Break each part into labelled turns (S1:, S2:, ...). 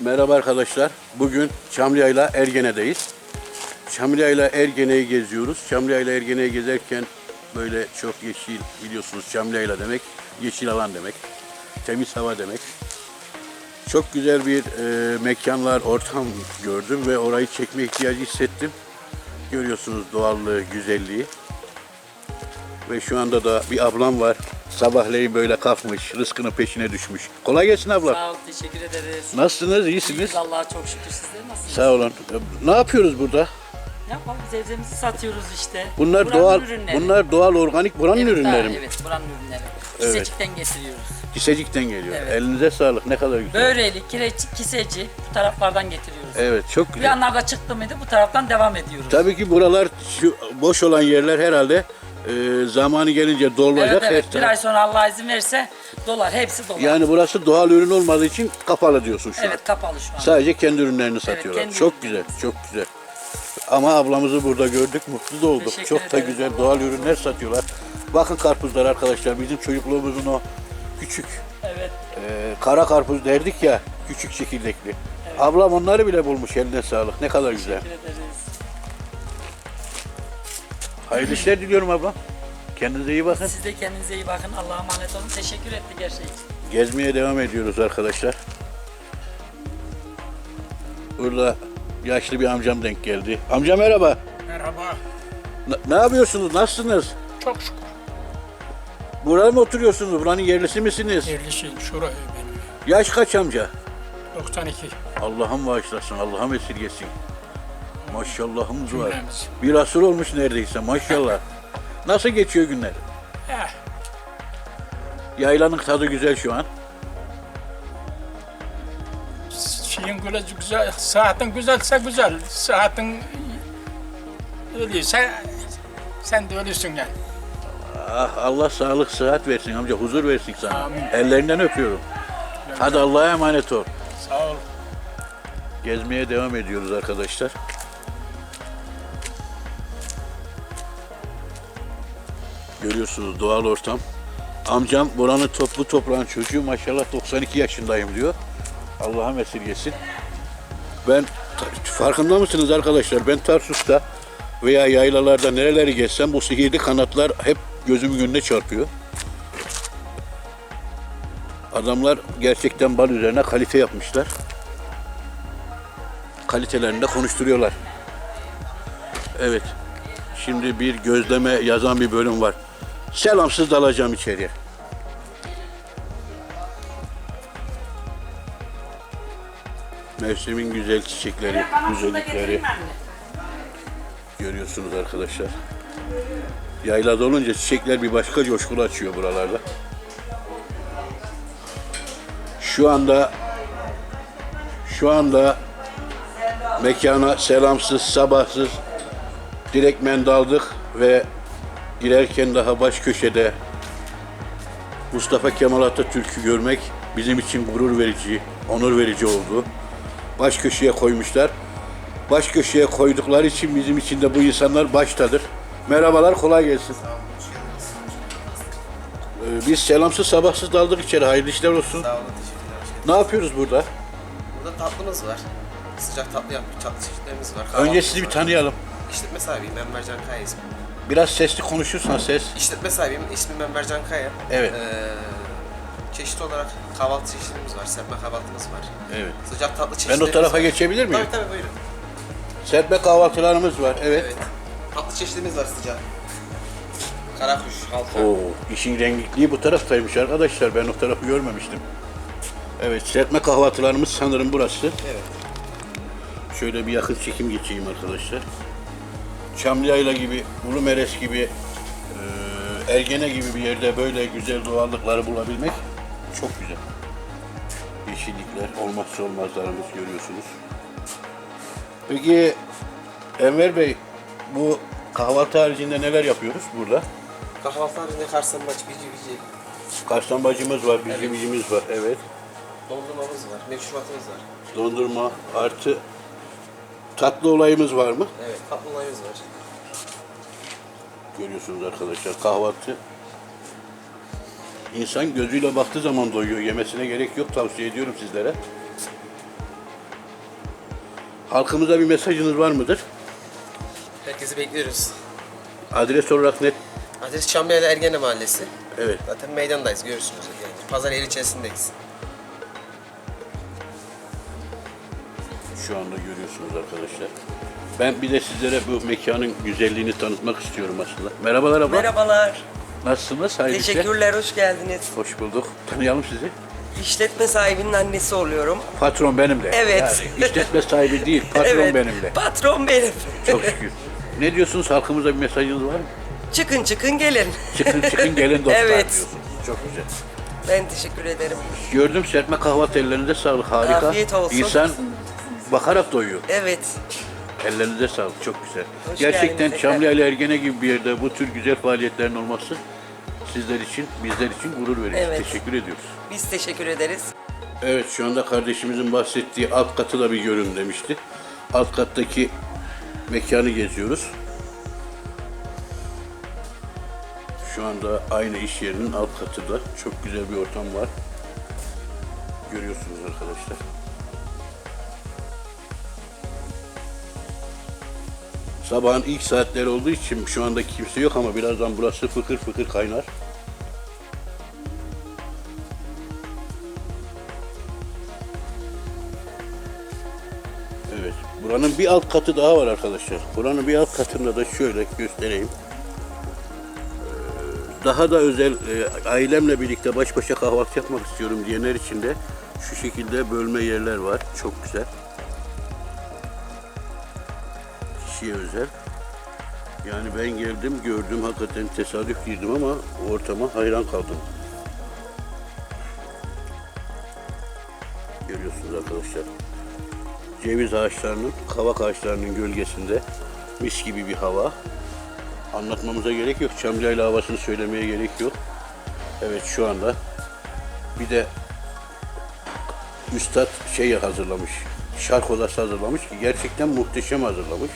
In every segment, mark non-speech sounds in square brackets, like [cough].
S1: Merhaba arkadaşlar. Bugün Çamlıya'yla Ergene'deyiz. Çamlıya'yla Ergene'yi geziyoruz. Çamlıya'yla Ergene'yi gezerken böyle çok yeşil biliyorsunuz Çamlıya'yla demek yeşil alan demek. Temiz hava demek. Çok güzel bir e, mekanlar, ortam gördüm ve orayı çekme ihtiyacı hissettim. Görüyorsunuz doğallığı, güzelliği. Ve şu anda da bir ablam var. Sabahleyin böyle kalkmış, rızkının peşine düşmüş. Kolay gelsin abla.
S2: Sağ ol, teşekkür ederiz.
S1: Nasılsınız? İyisiniz?
S2: İyiyiz Allah'a çok şükür. Sizler nasılsınız?
S1: Sağ olun. Ne yapıyoruz burada?
S2: Ne yapalım? Sebzemizi satıyoruz işte.
S1: Bunlar
S2: Buranın
S1: doğal,
S2: ürünleri.
S1: bunlar doğal organik buranın
S2: evet,
S1: ürünleri
S2: ha,
S1: mi?
S2: Evet, buranın ürünleri.
S1: Evet.
S2: Kisecik'ten getiriyoruz.
S1: Kisecik'ten geliyor.
S2: Evet.
S1: Elinize sağlık. Ne kadar güzel.
S2: Böreğli, kireçik, kiseci bu taraflardan getiriyoruz.
S1: Evet, çok
S2: Bir
S1: güzel.
S2: yanlarda çıktı mıydı bu taraftan devam ediyoruz.
S1: Tabii ki buralar şu boş olan yerler herhalde e, zamanı gelince dolacak
S2: Evet evet,
S1: her
S2: bir
S1: taraf.
S2: ay sonra Allah izin verirse dolar, hepsi dolar.
S1: Yani burası doğal ürün olmadığı için kapalı diyorsun şu an.
S2: evet, kapalı şu an.
S1: Sadece kendi ürünlerini satıyorlar.
S2: kendi
S1: çok güzel, çok güzel. Ama ablamızı burada gördük, mutlu da olduk.
S2: Teşekkür
S1: çok da
S2: ederiz.
S1: güzel doğal ürünler satıyorlar. Bakın karpuzlar arkadaşlar, bizim çocukluğumuzun o küçük
S2: Evet,
S1: Ee, kara karpuz derdik ya, küçük çekirdekli. Ablam onları bile bulmuş, eline sağlık. Ne kadar güzel.
S2: teşekkür ederiz.
S1: Hayırlı işler diliyorum ablam. Kendinize iyi bakın.
S2: Siz de kendinize iyi bakın. Allah'a emanet olun. Teşekkür ettik her şey için.
S1: Gezmeye devam ediyoruz arkadaşlar. Burada yaşlı bir amcam denk geldi. Amca merhaba.
S3: Merhaba.
S1: N- ne yapıyorsunuz? Nasılsınız?
S3: Çok şükür.
S1: Burada mı oturuyorsunuz? Buranın yerlisi misiniz?
S3: Yerlisi şuraya benim.
S1: Yaş kaç amca?
S3: 92
S1: Allah'ım bağışlasın, Allah'ım esirgesin. Maşallahımız var.
S3: Cümlemiz.
S1: Bir asır olmuş neredeyse maşallah. [laughs] Nasıl geçiyor günler?
S3: Eh,
S1: Yaylanın tadı güzel şu an.
S3: şeyin güzel, güzel, saatin güzelse güzel. Saatin öyleyse sen de ölüsün yani.
S1: Ah, Allah sağlık, sıhhat versin amca, huzur versin sana.
S3: Amin.
S1: Ellerinden öpüyorum. Hadi Allah'a emanet ol.
S3: Sağ ol.
S1: Gezmeye devam ediyoruz arkadaşlar. Görüyorsunuz doğal ortam. Amcam buranın toplu toprağın çocuğu maşallah 92 yaşındayım diyor. Allah'ım esirgesin. Ben farkında mısınız arkadaşlar? Ben Tarsus'ta veya yaylalarda nereleri geçsem bu sihirli kanatlar hep gözümün önüne çarpıyor. Adamlar gerçekten bal üzerine kalite yapmışlar kalitelerini de konuşturuyorlar. Evet. Şimdi bir gözleme yazan bir bölüm var. Selamsız dalacağım içeriye. Mevsimin güzel çiçekleri, güzellikleri görüyorsunuz arkadaşlar. Yaylada olunca çiçekler bir başka coşkulu açıyor buralarda. Şu anda şu anda mekana selamsız, sabahsız direktmen daldık ve girerken daha baş köşede Mustafa Kemal Atatürk'ü görmek bizim için gurur verici, onur verici oldu. Baş köşeye koymuşlar. Baş köşeye koydukları için bizim için de bu insanlar baştadır. Merhabalar, kolay gelsin. Ee, Biz selamsız sabahsız daldık içeri. Hayırlı işler olsun.
S4: Sağ olun, teşekkürler. hoş geldiniz.
S1: Ne yapıyoruz burada?
S4: Burada tatlımız var. Sıcak tatlı yaptık, tatlı çeşitlerimiz var.
S1: Önce
S4: kahvaltımız
S1: sizi bir
S4: var.
S1: tanıyalım.
S4: İşletme sahibiyim, ben Mercan Kaya ismim.
S1: Biraz sesli konuşursan ses.
S4: İşletme sahibiyim, ismim ben Mercan Kaya.
S1: Evet.
S4: Ee, çeşit olarak kahvaltı çeşitlerimiz var, serpme kahvaltımız var.
S1: Evet.
S4: Sıcak tatlı
S1: Ben
S4: çeşitlerimiz
S1: o tarafa
S4: var.
S1: geçebilir miyim?
S4: Tabii tabii buyurun.
S1: Serpme kahvaltılarımız var. Evet.
S4: Evet. Tatlı çeşitlerimiz var sıcak. Karakuş, halka.
S1: Oo, işin renkliği bu taraftaymış arkadaşlar. Ben o tarafı görmemiştim. Evet, serpme kahvaltılarımız sanırım burası.
S4: Evet.
S1: Şöyle bir yakın çekim geçeyim arkadaşlar. Çamlıyayla gibi, Ulumeres gibi, Ergene gibi bir yerde böyle güzel doğallıkları bulabilmek çok güzel. Yeşillikler, olmazsa olmazlarımız görüyorsunuz. Peki Enver Bey, bu kahvaltı haricinde neler yapıyoruz burada?
S4: Kahvaltı haricinde karsambaç, bici bici,
S1: Karstan bacımız var, bizim bicimiz var. Evet.
S4: dondurmamız var, meşrubatımız var.
S1: Dondurma artı tatlı olayımız var mı?
S4: Evet, tatlı olayımız var.
S1: Görüyorsunuz arkadaşlar kahvaltı. İnsan gözüyle baktığı zaman doyuyor. Yemesine gerek yok tavsiye ediyorum sizlere. Halkımıza bir mesajınız var mıdır?
S4: Herkesi bekliyoruz.
S1: Adres olarak net.
S4: Adres Çamlıhela Ergene Mahallesi.
S1: Evet.
S4: Zaten meydandayız görürsünüz. Yani. Pazar yeri içerisindeyiz.
S1: Şu anda görüyorsunuz arkadaşlar. Ben bir de sizlere bu mekanın güzelliğini tanıtmak istiyorum aslında. Merhabalar abla.
S5: Merhabalar.
S1: Nasılsınız? Hayırlı işler.
S5: Teşekkürler, hoş geldiniz.
S1: Hoş bulduk. Tanıyalım sizi.
S5: İşletme sahibinin annesi oluyorum.
S1: Patron benim de.
S5: Evet.
S1: Yani işletme sahibi değil, [laughs] patron
S5: evet,
S1: benim de.
S5: Patron benim.
S1: Çok şükür. Ne diyorsunuz? Halkımıza bir mesajınız var mı?
S5: çıkın çıkın gelin.
S1: Çıkın çıkın gelin dostlar [laughs]
S5: Evet.
S1: diyorsunuz. Çok güzel.
S5: Ben teşekkür ederim.
S1: Gördüm serpme kahvaltı ellerinize sağlık. Harika.
S5: Afiyet olsun.
S1: İnsan bakarak doyuyor.
S5: Evet.
S1: Ellerinize sağlık. Çok güzel.
S5: Hoş
S1: Gerçekten
S5: geldiniz
S1: Çamlıhayla Ergene gibi bir yerde bu tür güzel faaliyetlerin olması sizler için, bizler için gurur verici.
S5: Evet.
S1: Teşekkür ediyoruz.
S5: Biz teşekkür ederiz.
S1: Evet şu anda kardeşimizin bahsettiği alt katı da bir görün demişti. Alt kattaki mekanı geziyoruz. Şu anda aynı iş yerinin alt katıda çok güzel bir ortam var. Görüyorsunuz arkadaşlar. Sabahın ilk saatleri olduğu için şu anda kimse yok ama birazdan burası fıkır fıkır kaynar. Evet. Buranın bir alt katı daha var arkadaşlar. Buranın bir alt katında da şöyle göstereyim. Ee, Daha da özel e, ailemle birlikte baş başa kahvaltı yapmak istiyorum diyenler için de şu şekilde bölme yerler var. Çok güzel. Kişiye özel. Yani ben geldim gördüm hakikaten tesadüf girdim ama ortama hayran kaldım. Görüyorsunuz arkadaşlar ceviz ağaçlarının, kavak ağaçlarının gölgesinde mis gibi bir hava. Anlatmamıza gerek yok. Çamlıayla havasını söylemeye gerek yok. Evet şu anda bir de Üstad şey hazırlamış. Şark odası hazırlamış ki gerçekten muhteşem hazırlamış.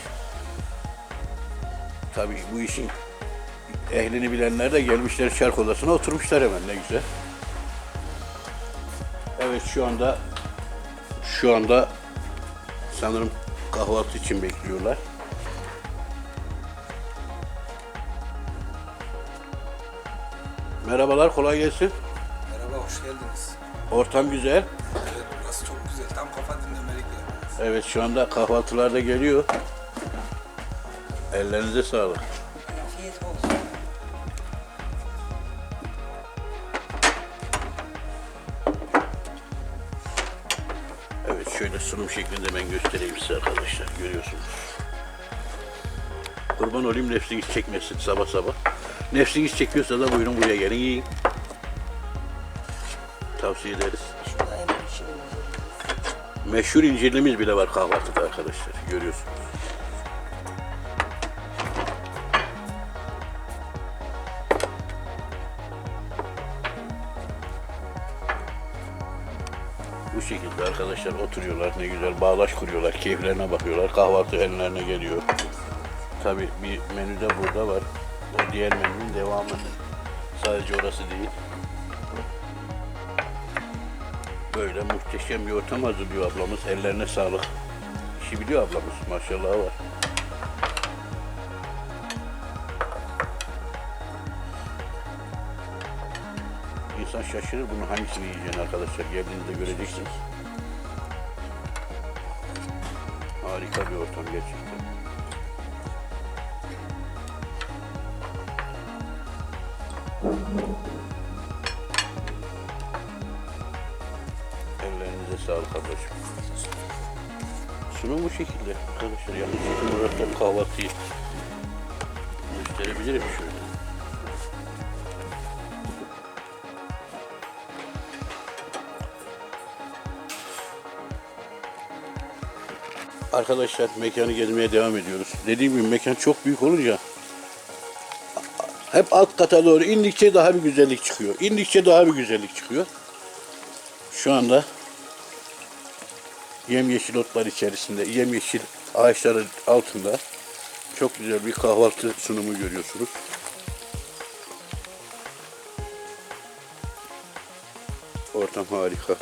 S1: Tabii bu işin ehlini bilenler de gelmişler şark odasına oturmuşlar hemen ne güzel. Evet şu anda şu anda Sanırım kahvaltı için bekliyorlar. Merhabalar, kolay gelsin.
S6: Merhaba, hoş geldiniz.
S1: Ortam güzel.
S6: Evet, burası çok güzel. Tam kafa dinlemelik yer.
S1: Evet, şu anda kahvaltılar da geliyor. Ellerinize sağlık.
S5: Afiyet olsun.
S1: Evet, şöyle sunum şeklinde ben göstereyim size arkadaşlar. Görüyorsunuz. Kurban olayım nefsiniz çekmesin sabah sabah. Nefsiniz çekiyorsa da buyurun buraya gelin yiyin. Tavsiye ederiz. Meşhur incirlimiz bile var kahvaltıda arkadaşlar. Görüyorsunuz. Bu şekilde arkadaşlar oturuyorlar. Ne güzel bağlaş kuruyorlar. Keyiflerine bakıyorlar. Kahvaltı ellerine geliyor. Tabi bir menü de burada var. O diğer menünün devamı. Sadece orası değil. Böyle muhteşem bir ortam hazırlıyor ablamız. Ellerine sağlık. İşi biliyor ablamız. Maşallah var. Şaşırır bunun hangisini yiyeceğini arkadaşlar. Geldiğinizde göreceksiniz. Harika bir ortam gerçekten. Ellerinize sağlık ablacığım. Sunum bu şekilde arkadaşlar. Olarak da kahvaltıyı gösterebilirim şöyle. Arkadaşlar mekanı gezmeye devam ediyoruz. Dediğim gibi mekan çok büyük olunca hep alt kata doğru indikçe daha bir güzellik çıkıyor. İndikçe daha bir güzellik çıkıyor. Şu anda yemyeşil otlar içerisinde, yemyeşil ağaçların altında çok güzel bir kahvaltı sunumu görüyorsunuz. Ortam harika.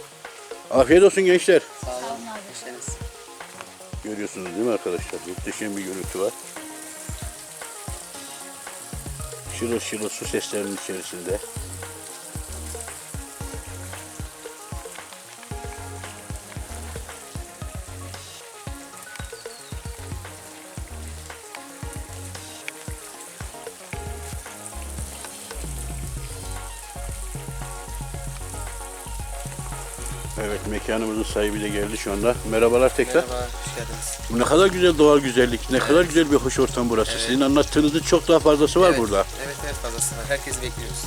S1: Afiyet olsun gençler. Görüyorsunuz değil mi arkadaşlar? Muhteşem bir görüntü var. Şırıl şırıl su seslerinin içerisinde. Evet mekanımızın sahibi de geldi şu anda. Merhabalar tekrar.
S4: Merhaba, hoş geldiniz.
S1: Ne kadar güzel doğal güzellik, ne kadar güzel bir hoş ortam burası. Sizin anlattığınızın çok daha fazlası var
S4: evet,
S1: burada.
S4: Evet, evet fazlası var. Herkesi bekliyoruz.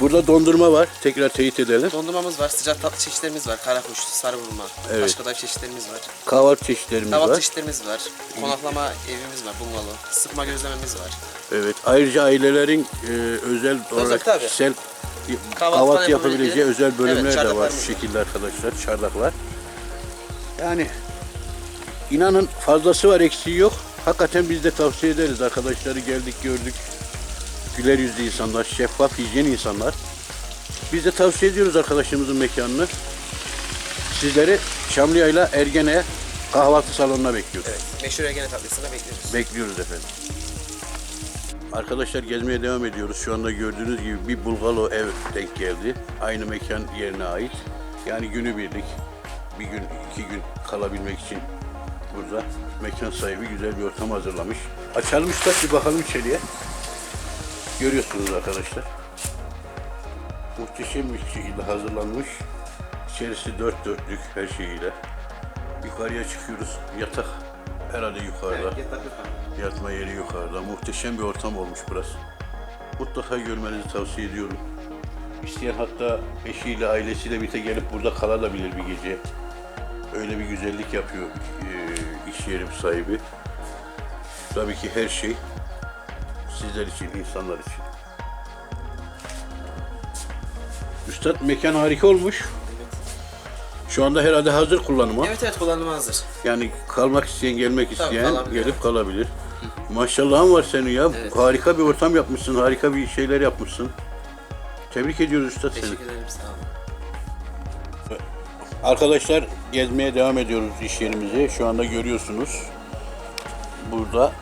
S1: Burada dondurma var. Tekrar teyit edelim.
S4: Dondurmamız var, sıcak tatlı çeşitlerimiz var. Karakuş, sarıvurma,
S1: Evet.
S4: başka da çeşitlerimiz var.
S1: Kahvaltı çeşitlerimiz
S4: Kahvaltı
S1: var.
S4: çeşitlerimiz var. Konaklama evimiz var, bungalov. Sıkma gözlememiz var.
S1: Evet. Ayrıca ailelerin e, özel olarak
S4: tabii.
S1: kişisel
S4: Kahvaltı yapabileceği-
S1: özel bölümler
S4: Evet,
S1: de var
S4: var.
S1: şekilde arkadaşlar. Çardaklar. Yani inanın fazlası var eksiği yok. Hakikaten biz de tavsiye ederiz. Arkadaşları geldik gördük. Güler yüzlü insanlar, şeffaf, hijyen insanlar. Biz de tavsiye ediyoruz arkadaşımızın mekanını. Sizleri Şamlıya'yla Ergene kahvaltı salonuna bekliyoruz.
S4: Evet, meşhur Ergene tatlısına bekliyoruz.
S1: Bekliyoruz efendim. Arkadaşlar gezmeye devam ediyoruz. Şu anda gördüğünüz gibi bir Bulgalo ev denk geldi. Aynı mekan yerine ait. Yani günübirlik bir gün, iki gün kalabilmek için burada mekan sahibi güzel bir ortam hazırlamış. Açalım üstad bir bakalım içeriye. Görüyorsunuz arkadaşlar. Muhteşem bir şekilde hazırlanmış. İçerisi dört dörtlük her şeyiyle. Yukarıya çıkıyoruz. Yatak herhalde yukarıda. Yatma yeri yukarıda. Muhteşem bir ortam olmuş burası. Mutlaka görmenizi tavsiye ediyorum. İsteyen hatta eşiyle, ailesiyle birlikte gelip burada kalabilir bir gece. Öyle bir güzellik yapıyor e, iş yerim sahibi. Tabii ki her şey sizler için, insanlar için. Üstad mekan harika olmuş. Şu anda herhalde hazır kullanıma.
S4: Evet evet kullanıma hazır.
S1: Yani kalmak isteyen, gelmek isteyen
S4: kalabilir,
S1: gelip kalabilir. Maşallahın var senin ya.
S4: Evet.
S1: Harika bir ortam yapmışsın, harika bir şeyler yapmışsın. Tebrik ediyoruz üstad seni.
S4: Teşekkür ederim sağ olun.
S1: Arkadaşlar gezmeye devam ediyoruz iş yerimizi. Şu anda görüyorsunuz. Burada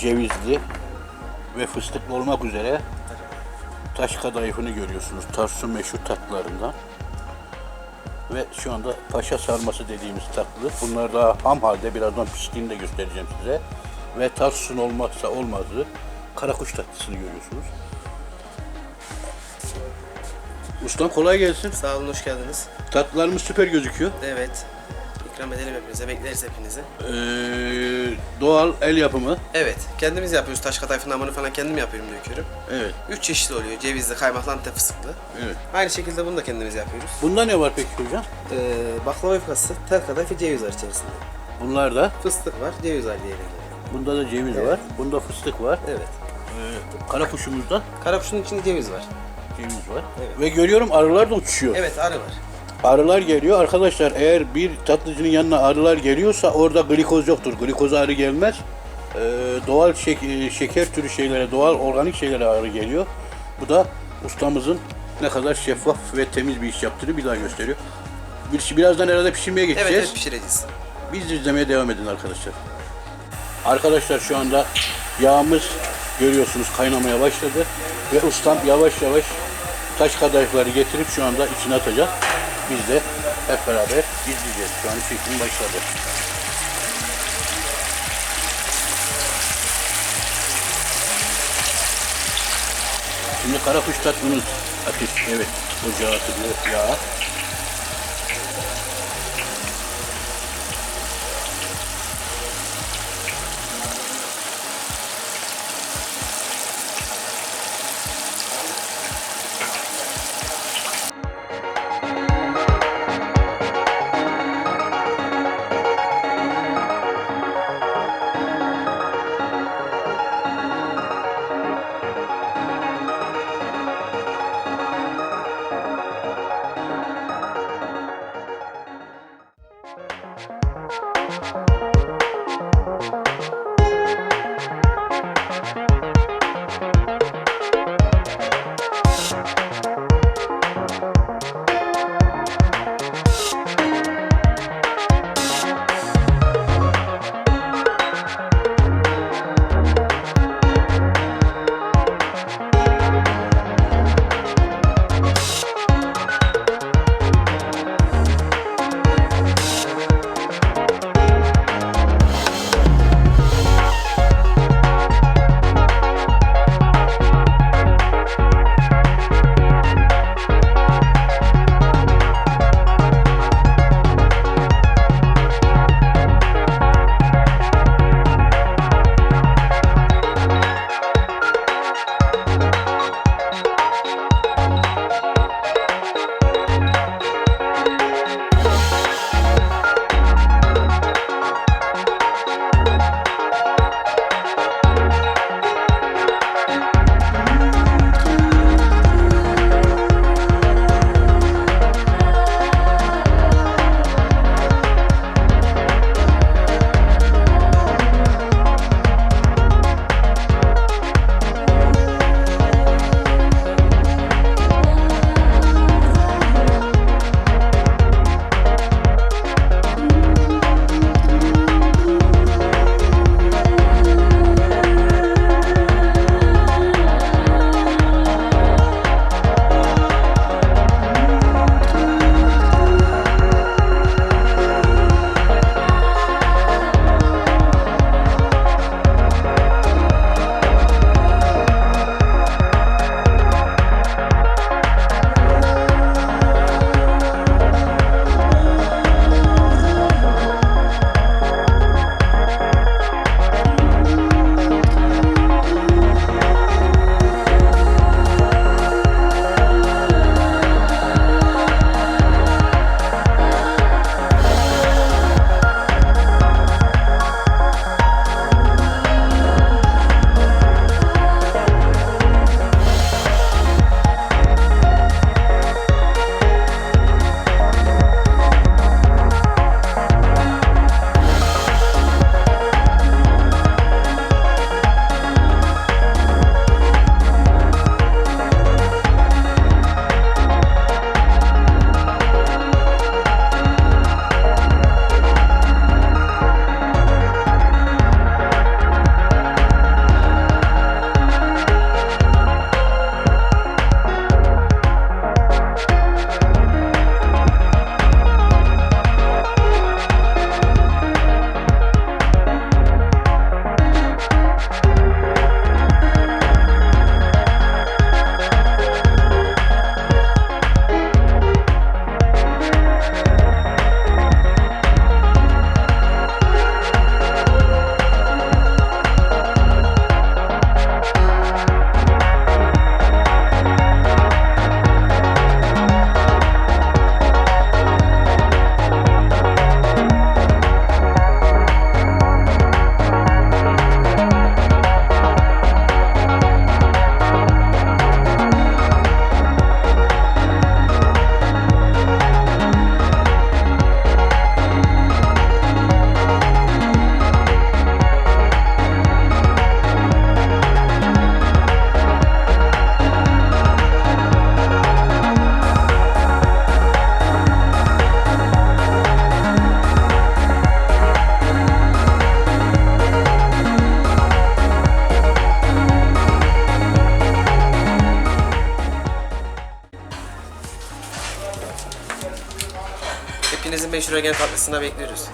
S1: cevizli ve fıstıklı olmak üzere taş kadayıfını görüyorsunuz. Tarsus meşhur tatlılarından. Ve şu anda paşa sarması dediğimiz tatlı. Bunlar daha ham halde birazdan piştiğini de göstereceğim size. Ve Tarsus'un olmazsa olmazı karakuş tatlısını görüyorsunuz. Ustam kolay gelsin.
S4: Sağ olun, hoş geldiniz.
S1: Tatlılarımız süper gözüküyor.
S4: Evet. İkram edelim hepinize, bekleriz hepinizi.
S1: Ee, doğal el yapımı.
S4: Evet, kendimiz yapıyoruz. Taş kadayıfın hamurunu falan kendim yapıyorum, döküyorum.
S1: Evet,
S4: Üç çeşitli oluyor. Cevizli, kaymaklı, antep fıstıklı.
S1: evet.
S4: Aynı şekilde bunu da kendimiz yapıyoruz.
S1: Bunda ne var peki hocam?
S4: Ee, baklava yufkası, tel kadayıf ve ceviz var içerisinde.
S1: Bunlar da,
S4: Fıstık var, ceviz var diyelim.
S1: Bunda da ceviz var, bunda fıstık var.
S4: Evet.
S1: Ee, kara kuşumuzda
S4: Karakuşun içinde ceviz var.
S1: ceviz var.
S4: Evet.
S1: Ve görüyorum arılar da uçuşuyor.
S4: Evet, arı var.
S1: Arılar geliyor. Arkadaşlar eğer bir tatlıcının yanına arılar geliyorsa orada glikoz yoktur. Glikoz arı gelmez. Ee, doğal şek- e, şeker türü şeylere, doğal organik şeylere arı geliyor. Bu da ustamızın ne kadar şeffaf ve temiz bir iş yaptığını bir daha gösteriyor. Bir, birazdan herhalde pişirmeye
S4: Evet,
S1: geçeceğiz.
S4: evet pişireceğiz.
S1: Biz izlemeye devam edin arkadaşlar. Arkadaşlar şu anda yağımız görüyorsunuz kaynamaya başladı. Ve ustam yavaş yavaş taş kadayıfları getirip şu anda içine atacak. Biz de hep beraber izleyeceğiz. Şu an çekim başladı. Şimdi karakuş tatlımız ateş, evet ocağa atılıyor yağ.
S4: Egen tatlısına bekliyoruz.